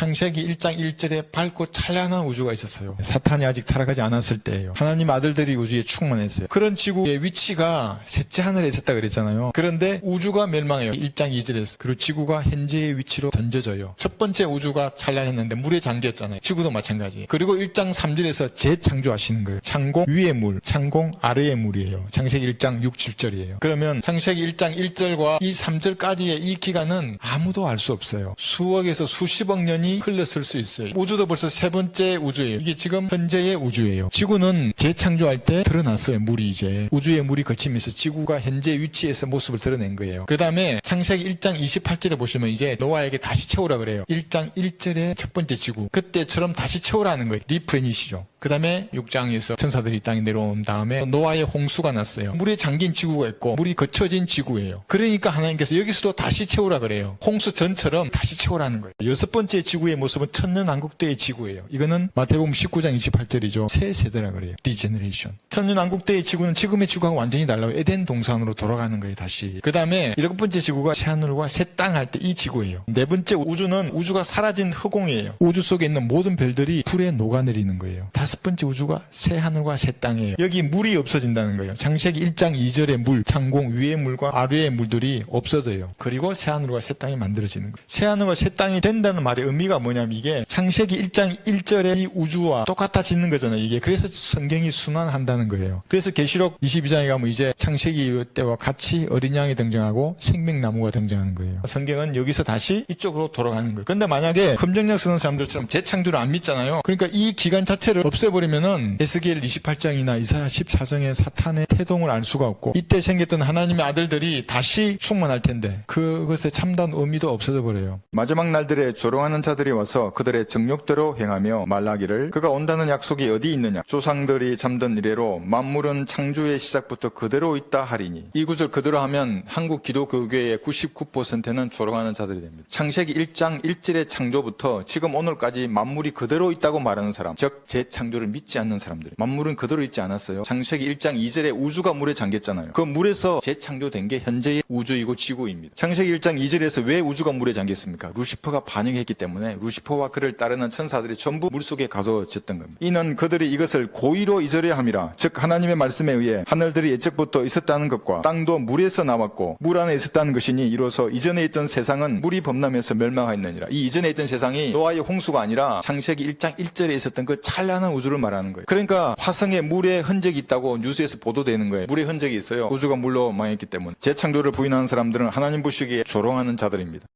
창세기 1장 1절에 밝고 찬란한 우주가 있었어요. 사탄이 아직 타락하지 않았을 때예요. 하나님 아들들이 우주에 충만했어요. 그런 지구의 위치가 셋째 하늘에 있었다 그랬잖아요. 그런데 우주가 멸망해요. 1장 2절에서. 그리고 지구가 현재의 위치로 던져져요. 첫 번째 우주가 찬란했는데 물에 잠겼잖아요. 지구도 마찬가지. 그리고 1장 3절에서 재창조하시는 거예요. 창공 위의 물, 창공 아래의 물이에요. 창세기 1장 6, 7절이에요. 그러면 창세기 1장 1절과 이 3절까지의 이 기간은 아무도 알 수 없어요. 수억에서 수십억 년이 흘렀을 수 있어요. 우주도 벌써 세 번째 우주예요. 이게 지금 현재의 우주예요. 지구는 재창조할 때 드러났어요. 물이 이제 우주의 물이 거치면서 지구가 현재 위치에서 모습을 드러낸 거예요. 그 다음에 창세기 1장 28절에 보시면 이제 노아에게 다시 채우라 그래요. 1장 1절의 첫 번째 지구. 그때처럼 다시 채우라는 거예요. 리프레니시죠. 그 다음에 6장에서 천사들이 이 땅에 내려온 다음에 노아의 홍수가 났어요. 물에 잠긴 지구가 있고 물이 거쳐진 지구예요. 그러니까 하나님께서 여기서도 다시 채우라 그래요. 홍수 전처럼 다시 채우라는 거예요. 여섯 번째 지구의 모습은 천년왕국대의 지구예요. 이거는 마태복음 19장 28절이죠. 새 세대라 그래요. 리제너레이션. 천년왕국대의 지구는 지금의 지구하고 완전히 달라요. 에덴 동산으로 돌아가는 거예요. 다시. 그 다음에 일곱 번째 지구가 새하늘과 새 땅 할 때 이 지구예요. 네 번째 우주는 우주가 사라진 흑공이에요. 우주 속에 있는 모든 별들이 불에 녹아내리는 거예요. 번째 우주가 새 하늘과 새 땅이에요. 여기 물이 없어진다는 거예요. 창세기 1장 2절의 물, 창공 위의 물과 아래의 물들이 없어져요. 그리고 새 하늘과 새 땅이 만들어지는 거예요. 새 하늘과 새 땅이 된다는 말의 의미가 뭐냐면 이게 창세기 1장 1절의 이 우주와 똑같아지는 거잖아요. 이게 그래서 성경이 순환한다는 거예요. 그래서 계시록 22장에 가면 이제 창세기 때와 같이 어린 양이 등장하고 생명나무가 등장하는 거예요. 성경은 여기서 다시 이쪽으로 돌아가는 거예요. 근데 만약에 검정력 쓰는 사람들처럼 재창조를 안 믿잖아요. 그러니까 이 기간 자체를 없 애버리면은 에스겔 28장이나 이사야 14장의 사탄의 태동을 알 수가 없고 이때 생겼던 하나님의 아들들이 다시 충만할 텐데 그것의 참다운 의미도 없어져 버려요. 마지막 날들에 조롱하는 자들이 와서 그들의 정욕대로 행하며 말하기를 그가 온다는 약속이 어디 있느냐 조상들이 잠든 이래로 만물은 창조의 시작부터 그대로 있다 하리니 이 구절 그대로 하면 한국 기독교계의 99%는 조롱하는 자들이 됩니다. 창세기 1장 1절의 창조부터 지금 오늘까지 만물이 그대로 있다고 말하는 사람 즉 재창조 를 믿지 않는 사람들 만물은 그대로 있지 않았어요. 창세기 1장 2절에 우주가 물에 잠겼잖아요. 그 물에서 재창조된 게 현재의 우주이고 지구입니다. 창세기 1장 2절에서 왜 우주가 물에 잠겼습니까? 루시퍼가 반응했기 때문에 루시퍼와 그를 따르는 천사들이 전부 물속에 가둬졌던 겁니다. 이는 그들이 이것을 고의로 잊으려 함이라 즉 하나님의 말씀에 의해 하늘들이 예적부터 있었다는 것과 땅도 물에서 나왔고 물 안에 있었다는 것이니 이로써 이전에 있던 세상은 물이 범람해서 멸망하였느니라. 이 이전에 있던 세상이 노아의 홍수가 아니라 창세기 1장 1절에 있었던 그 찬란한 우주를 말하는 거예요. 그러니까 화성에 물의 흔적이 있다고 뉴스에서 보도되는 거예요. 물의 흔적이 있어요. 우주가 물로 망했기 때문에 재창조를 부인하는 사람들은 하나님 보시기에 조롱하는 자들입니다.